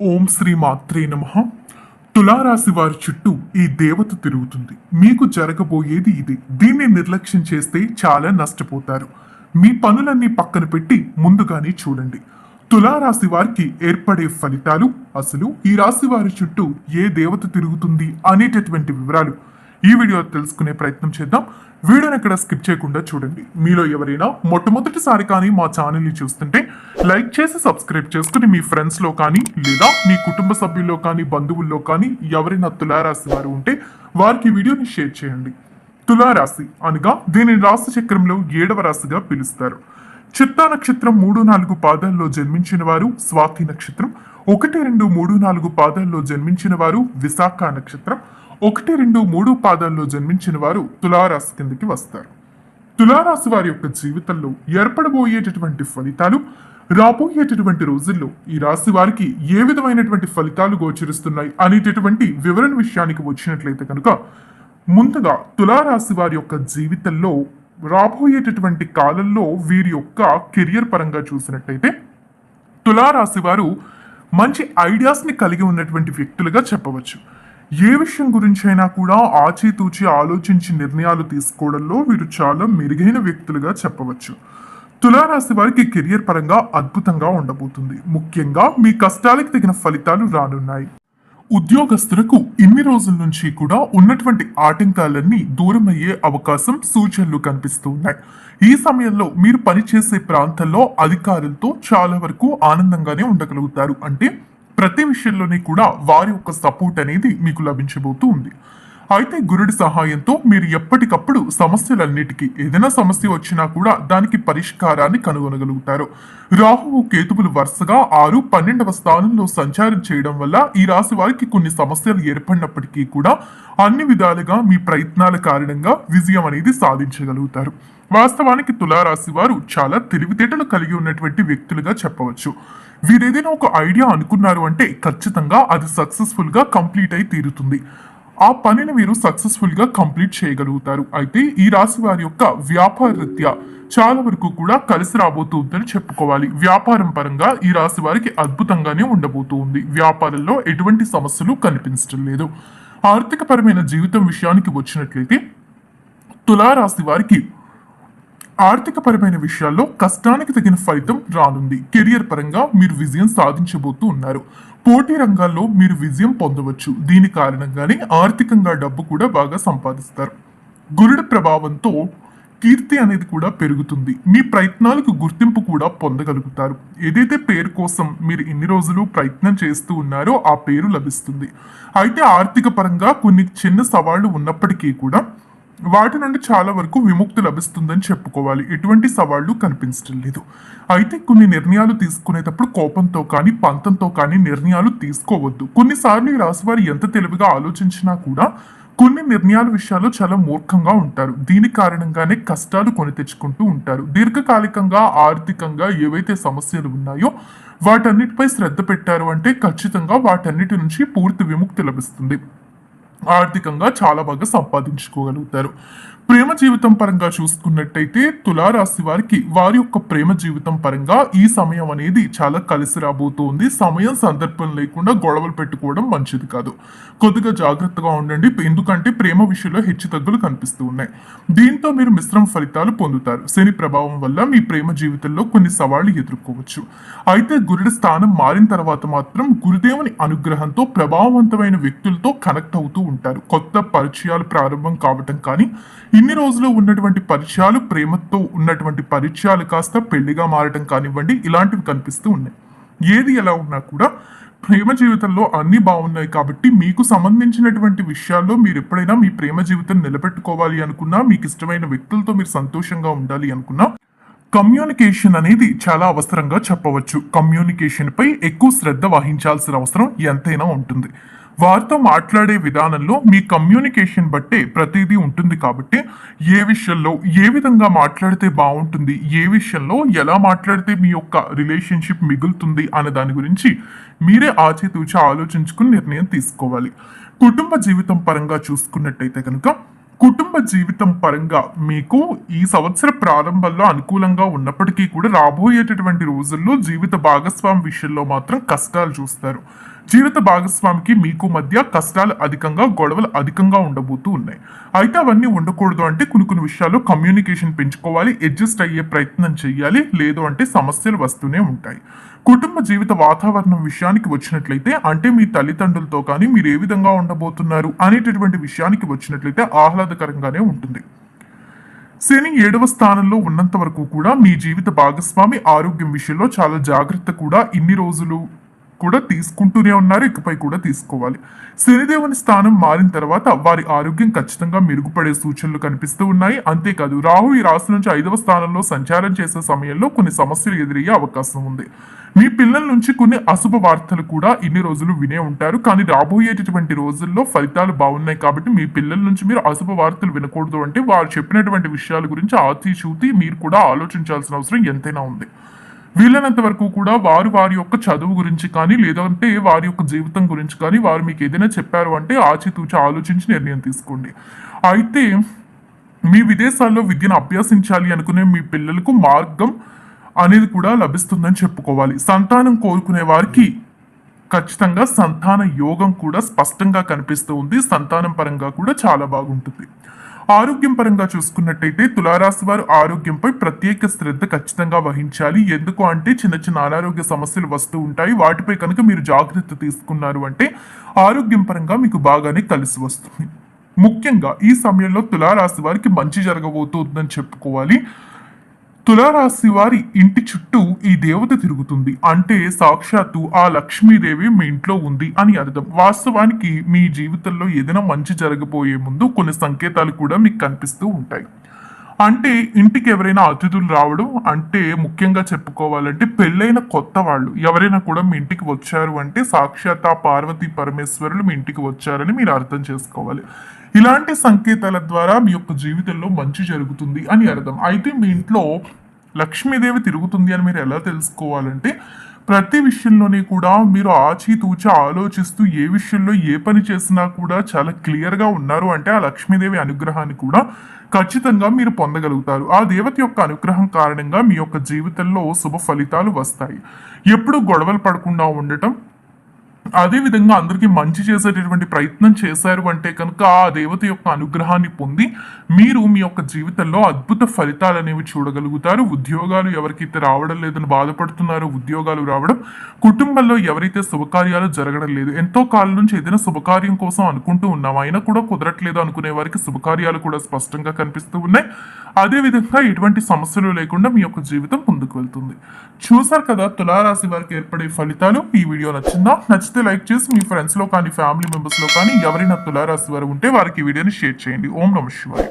ఓం శ్రీ మాత్రే నమ. తులారాశి వారి చుట్టూ ఈ దేవత తిరుగుతుంది. మీకు జరగబోయేది ఇది. దీన్ని నిర్లక్ష్యం చేస్తే చాలా నష్టపోతారు. మీ పనులన్నీ పక్కన పెట్టి ముందుగానే చూడండి. తులారాశి వారికి ఏర్పడే ఫలితాలు అసలు ఈ రాశి వారి చుట్టూ ఏ దేవత తిరుగుతుంది అనేటటువంటి వివరాలు ఈ వీడియో తెలుసుకునే ప్రయత్నం చేద్దాం. వీడియోని ఎక్కడ స్కిప్ చేయకుండా చూడండి. మీలో ఎవరైనా మొట్టమొదటిసారి కానీ మా ఛానల్ని చూస్తుంటే లైక్ చేసి సబ్స్క్రైబ్ చేసుకుని మీ ఫ్రెండ్స్లో కానీ లేదా మీ కుటుంబ సభ్యుల్లో కానీ బంధువుల్లో కానీ ఎవరైనా తులారాశి వారు ఉంటే వారికి వీడియోని షేర్ చేయండి. తులారాశి అనగా దీనిని రాశి చక్రంలో ఏడవ రాశిగా పిలుస్తారు. చిత్తా నక్షత్రం మూడు నాలుగు పాదాల్లో జన్మించిన వారు స్వాతి నక్షత్రం ఒకటి రెండు మూడు నాలుగు పాదాల్లో జన్మించిన వారు విశాఖ నక్షత్రం ఒకటి రెండు మూడు పాదాల్లో జన్మించిన వారు తులారాశి కిందకి వస్తారు. తులారాశి వారి యొక్క జీవితంలో ఏర్పడబోయేటటువంటి ఫలితాలు రాబోయేటటువంటి రోజుల్లో ఈ రాశి వారికి ఏ విధమైనటువంటి ఫలితాలు గోచరిస్తున్నాయి అనేటటువంటి వివరణ విషయానికి వచ్చినట్లయితే కనుక ముందుగా తులారాశి వారి యొక్క జీవితంలో రాబోయేటటువంటి కాలంలో వీరి యొక్క కెరియర్ పరంగా చూసినట్టయితే తులారాశి వారు మంచి ఐడియాస్ని కలిగి ఉన్నటువంటి వ్యక్తులుగా చెప్పవచ్చు. ఏ విషయం గురించైనా కూడా ఆచితూచి ఆలోచించి నిర్ణయాలు తీసుకోవడంలో వీరు చాలా మెరుగైన వ్యక్తులుగా చెప్పవచ్చు. తులారాశి వారికి కెరియర్ పరంగా అద్భుతంగా ఉండబోతుంది. ముఖ్యంగా మీ కష్టాలకు తగిన ఫలితాలు రానున్నాయి. ఉద్యోగస్తులకు ఇన్ని రోజుల నుంచి కూడా ఉన్నటువంటి ఆటంకాలన్నీ దూరం అయ్యే అవకాశం సూచనలు కనిపిస్తూ ఉన్నాయి ఈ సమయంలో మీరు పనిచేసే ప్రాంతంలో అధికారులతో చాలా వరకు ఆనందంగానే ఉండగలుగుతారు. అంటే ప్రతి విషయంలోనే కూడా వారి యొక్క సపోర్ట్ అనేది మీకు లభించబోతూ ఉంది. అయితే గురుడి సహాయంతో మీరు ఎప్పటికప్పుడు సమస్యలన్నిటికీ ఏదైనా సమస్య వచ్చినా కూడా దానికి పరిష్కారాన్ని కనుగొనగలుగుతారు. రాహువు కేతువులు వరుసగా ఆరు పన్నెండవ స్థానంలో సంచారం చేయడం వల్ల ఈ రాశి వారికి కొన్ని సమస్యలు ఏర్పడినప్పటికీ కూడా అన్ని విధాలుగా మీ ప్రయత్నాల కారణంగా విజయం అనేది సాధించగలుగుతారు. వాస్తవానికి తులారాశి వారు చాలా తెలివితేటలు కలిగి ఉన్నటువంటి వ్యక్తులుగా చెప్పవచ్చు. వీరేదైనా ఒక ఐడియా అనుకున్నారు అంటే ఖచ్చితంగా అది సక్సెస్ఫుల్గా కంప్లీట్ అయి తీరుతుంది. ఆ పనిని మీరు సక్సెస్ఫుల్గా కంప్లీట్ చేయగలుగుతారు. అయితే ఈ రాశి వారి యొక్క వ్యాపార రీత్యా చాలా వరకు కూడా కలిసి రాబోతుందని చెప్పుకోవాలి. వ్యాపారం పరంగా ఈ రాశి వారికి అద్భుతంగానే ఉండబోతుంది. వ్యాపారంలో ఎటువంటి సమస్యలు కనిపించడం లేదు. ఆర్థిక పరమైన జీవితం విషయానికి వచ్చినట్లయితే తులారాశి వారికి ఆర్థిక పరమైన విషయాల్లో కష్టానికి తగిన ఫలితం రానుంది. కెరియర్ పరంగా మీరు విజయం సాధించబోతూ ఉన్నారు పోటీ రంగాల్లో మీరు విజయం పొందవచ్చు. దీని కారణంగానే ఆర్థికంగా డబ్బు కూడా బాగా సంపాదిస్తారు. గురుడి ప్రభావంతో కీర్తి అనేది కూడా పెరుగుతుంది. మీ ప్రయత్నాలకు గుర్తింపు కూడా పొందగలుగుతారు. ఏదైతే పేరు కోసం మీరు ఎన్ని రోజులు ప్రయత్నం చేస్తూ ఉన్నారో ఆ పేరు లభిస్తుంది. అయితే ఆర్థిక పరంగా కొన్ని చిన్న సవాళ్ళు ఉన్నప్పటికీ కూడా వాటి నుండి చాలా వరకు విముక్తి లభిస్తుందని చెప్పుకోవాలి. ఎటువంటి సవాళ్ళు కనిపించడం లేదు. అయితే కొన్ని నిర్ణయాలు తీసుకునేటప్పుడు కోపంతో కానీ పంతంతో కానీ నిర్ణయాలు తీసుకోవద్దు. కొన్నిసార్లు ఈ రాశివారు ఎంత తెలివిగా ఆలోచించినా కూడా కొన్ని నిర్ణయాల విషయాల్లో చాలా మూర్ఖంగా ఉంటారు. దీని కారణంగానే కష్టాలు కొని తెచ్చుకుంటూ ఉంటారు. దీర్ఘకాలికంగా ఆర్థికంగా ఏవైతే సమస్యలు ఉన్నాయో వాటన్నిటిపై శ్రద్ధ పెట్టారు అంటే ఖచ్చితంగా వాటన్నిటి నుంచి పూర్తి విముక్తి లభిస్తుంది. ఆర్థికంగా చాలా బాగా సంపాదించుకోగలుగుతారు. ప్రేమ జీవితం పరంగా చూసుకున్నట్టయితే తులారాశి వారికి వారి యొక్క ప్రేమ జీవితం పరంగా ఈ సమయం అనేది చాలా కలిసి రాబోతోంది. సమయం సందర్భం లేకుండా గొడవలు పెట్టుకోవడం మంచిది కాదు. కొద్దిగా జాగ్రత్తగా ఉండండి. ఎందుకంటే ప్రేమ విషయంలో హెచ్చు తగ్గులు కనిపిస్తూ ఉన్నాయి. దీంతో మీరు మిశ్రమ ఫలితాలు పొందుతారు. శని ప్రభావం వల్ల మీ ప్రేమ జీవితంలో కొన్ని సవాళ్ళు ఎదుర్కోవచ్చు. అయితే గురుడి స్థానం మారిన తర్వాత మాత్రం గురుదేవుని అనుగ్రహంతో ప్రభావవంతమైన వ్యక్తులతో కనెక్ట్ అవుతూ ఉంటారు. కొత్త పరిచయాలు ప్రారంభం కావటం కానీ ఇన్ని రోజులు ఉన్నటువంటి పరిచయాలు ప్రేమతో ఉన్నటువంటి పరిచయాలు కాస్త పెళ్ళిగా మారటం కానివ్వండి ఇలాంటివి కనిపిస్తూ ఉన్నాయి. ఏది ఎలా ఉన్నా కూడా ప్రేమ జీవితంలో అన్ని బాగున్నాయి కాబట్టి మీకు సంబంధించినటువంటి విషయాల్లో మీరు ఎప్పుడైనా మీ ప్రేమ జీవితం నిలబెట్టుకోవాలి అనుకున్నా మీకు ఇష్టమైన వ్యక్తులతో మీరు సంతోషంగా ఉండాలి అనుకున్నా కమ్యూనికేషన్ అనేది చాలా అవసరంగా చెప్పవచ్చు. కమ్యూనికేషన్పై ఎక్కువ శ్రద్ధ వహించాల్సిన అవసరం ఎంతైనా ఉంటుంది. వారితో మాట్లాడే విధానంలో మీ కమ్యూనికేషన్ బట్టే ప్రతిదీ ఉంటుంది కాబట్టి ఏ విషయంలో ఏ విధంగా మాట్లాడితే బాగుంటుంది ఏ విషయంలో ఎలా మాట్లాడితే మీ యొక్క రిలేషన్షిప్ మిగులుతుంది అనే దాని గురించి మీరే ఆచితూచి ఆలోచించుకుని నిర్ణయం తీసుకోవాలి. కుటుంబ జీవితం పరంగా చూసుకున్నట్టయితే కనుక కుటుంబ జీవితం పరంగా మీకు ఈ సంవత్సర ప్రారంభంలో అనుకూలంగా ఉన్నప్పటికీ కూడా రాబోయేటటువంటి రోజుల్లో జీవిత భాగస్వామి విషయంలో మాత్రం కష్టాలు చూస్తారు. జీవిత భాగస్వామికి మీకు మధ్య కష్టాలు అధికంగా గొడవలు అధికంగా ఉండబోతూ ఉన్నాయి. అయితే అవన్నీ ఉండకూడదు అంటే కొన్ని కొన్ని విషయాల్లో కమ్యూనికేషన్ పెంచుకోవాలి అడ్జస్ట్ అయ్యే ప్రయత్నం చేయాలి లేదు అంటే సమస్యలు వస్తూనే ఉంటాయి. కుటుంబ జీవిత వాతావరణం విషయానికి వచ్చినట్లయితే అంటే మీ తల్లిదండ్రులతో కానీ మీరు ఏ విధంగా ఉండబోతున్నారు అనేటటువంటి విషయానికి వచ్చినట్లయితే ఆహ్లాదకరంగానే ఉంటుంది. శని ఏడవ స్థానంలో ఉన్నంత వరకు కూడా మీ జీవిత భాగస్వామి ఆరోగ్యం విషయంలో చాలా జాగ్రత్త కూడా ఇన్ని రోజులు కూడా తీసుకుంటూనే ఉన్నారు. ఇకపై కూడా తీసుకోవాలి. శనిదేవుని స్థానం మారిన తర్వాత వారి ఆరోగ్యం ఖచ్చితంగా మెరుగుపడే సూచనలు కనిపిస్తూ ఉన్నాయి. అంతేకాదు రాహు ఈ రాశి నుంచి ఐదవ స్థానంలో సంచారం చేసే సమయంలో కొన్ని సమస్యలు ఎదురయ్యే అవకాశం ఉంది. మీ పిల్లల నుంచి కొన్ని అశుభ వార్తలు కూడా ఇన్ని రోజులు వినే ఉంటారు. కానీ రాబోయేటటువంటి రోజుల్లో ఫలితాలు బాగున్నాయి కాబట్టి మీ పిల్లల నుంచి మీరు అశుభ వార్తలు వినకూడదు అంటే వారు చెప్పినటువంటి విషయాల గురించి ఆచి చూతి మీరు కూడా ఆలోచించాల్సిన అవసరం ఎంతైనా ఉంది. వీలైనంత వరకు కూడా వారు వారి యొక్క చదువు గురించి కానీ లేదంటే వారి యొక్క జీవితం గురించి కానీ వారు మీకు ఏదైనా చెప్పారు అంటే ఆచితూచి ఆలోచించి నిర్ణయం తీసుకోండి. అయితే మీ విదేశాల్లో విద్యను అభ్యసించాలి అనుకునే మీ పిల్లలకు మార్గం అనేది కూడా లభిస్తుందని చెప్పుకోవాలి. సంతానం కోరుకునే వారికి ఖచ్చితంగా సంతాన యోగం కూడా స్పష్టంగా కనిపిస్తూ ఉంది. సంతానం పరంగా కూడా చాలా బాగుంటుంది. ఆరోగ్యం పరంగా చూసుకున్నట్టయితే తులారాశి వారు ఆరోగ్యంపై ప్రత్యేక శ్రద్ధ ఖచ్చితంగా వహించాలి. ఎందుకు అంటే చిన్న చిన్న అనారోగ్య సమస్యలు వస్తూ ఉంటాయి. వాటిపై కనుక మీరు జాగ్రత్త తీసుకున్నారు అంటే ఆరోగ్యం పరంగా మీకు బాగానే కలిసి వస్తుంది. ముఖ్యంగా ఈ సమయంలో తులారాశి వారికి మంచి జరగబోతుందని చెప్పుకోవాలి. తులారాశి వారి ఇంటి చుట్టూ ఈ దేవత తిరుగుతుంది. అంటే సాక్షాత్తు ఆ లక్ష్మీదేవి మీ ఇంట్లో ఉంది అని అర్థం. వాస్తవానికి మీ జీవితంలో ఏదైనా మంచి జరగబోయే ముందు కొన్ని సంకేతాలు కూడా మీకు కనిపిస్తూ ఉంటాయి. అంటే ఇంటికి ఎవరైనా అతిథులు రావడం అంటే ముఖ్యంగా చెప్పుకోవాలంటే పెళ్ళైన కొత్త వాళ్ళు. ఎవరైనా కూడా మీ ఇంటికి వచ్చారు అంటే సాక్షాత్ ఆ పార్వతీ పరమేశ్వరులు మీ ఇంటికి వచ్చారని మీరు అర్థం చేసుకోవాలి. ఇలాంటి సంకేతాల ద్వారా మీ యొక్క జీవితంలో మంచి జరుగుతుంది అని అర్థం. అయితే మీ ఇంట్లో లక్ష్మీదేవి తిరుగుతుంది అని మీరు ఎలా తెలుసుకోవాలంటే ప్రతి విషయంలోనే కూడా మీరు ఆచితూచి ఆలోచిస్తూ ఏ విషయంలో ఏ పని చేసినా కూడా చాలా క్లియర్గా ఉన్నారు అంటే ఆ లక్ష్మీదేవి అనుగ్రహాన్ని కూడా ఖచ్చితంగా మీరు పొందగలుగుతారు. ఆ దేవత యొక్క అనుగ్రహం కారణంగా మీ యొక్క జీవితంలో శుభ ఫలితాలు వస్తాయి. ఎప్పుడు గొడవలు పడకుండా ఉండటం అదే విధంగా అందరికీ మంచి చేసేటటువంటి ప్రయత్నం చేశారు అంటే కనుక ఆ దేవత యొక్క అనుగ్రహాన్ని పొంది మీరు మీ యొక్క జీవితంలో అద్భుత ఫలితాలు అనేవి చూడగలుగుతారు. ఉద్యోగాలు ఎవరికైతే రావడం లేదని బాధపడుతున్నారో ఉద్యోగాలు రావడం కుటుంబంలో ఎవరైతే శుభకార్యాలు జరగడం లేదు ఎంతో కాలం నుంచి ఏదైనా శుభకార్యం కోసం అనుకుంటూ ఉన్నాం అయినా కూడా కుదరట్లేదు అనుకునే వారికి శుభకార్యాలు కూడా స్పష్టంగా కనిపిస్తూ ఉన్నాయి. అదే విధంగా ఎటువంటి సమస్యలు లేకుండా మీ యొక్క జీవితం ముందుకు వెళ్తుంది. చూసారు కదా తులారాశి వారికి ఏర్పడే ఫలితాలు. ఈ వీడియో నచ్చిందా? నచ్చితే లైక్ చేసి మీ ఫ్రెండ్స్లో కానీ ఫ్యామిలీ మెంబర్స్లో కానీ ఎవరైనా తులారాశి వారు ఉంటే వారికి ఈ వీడియోని షేర్ చేయండి. ఓం నమ శివాయ.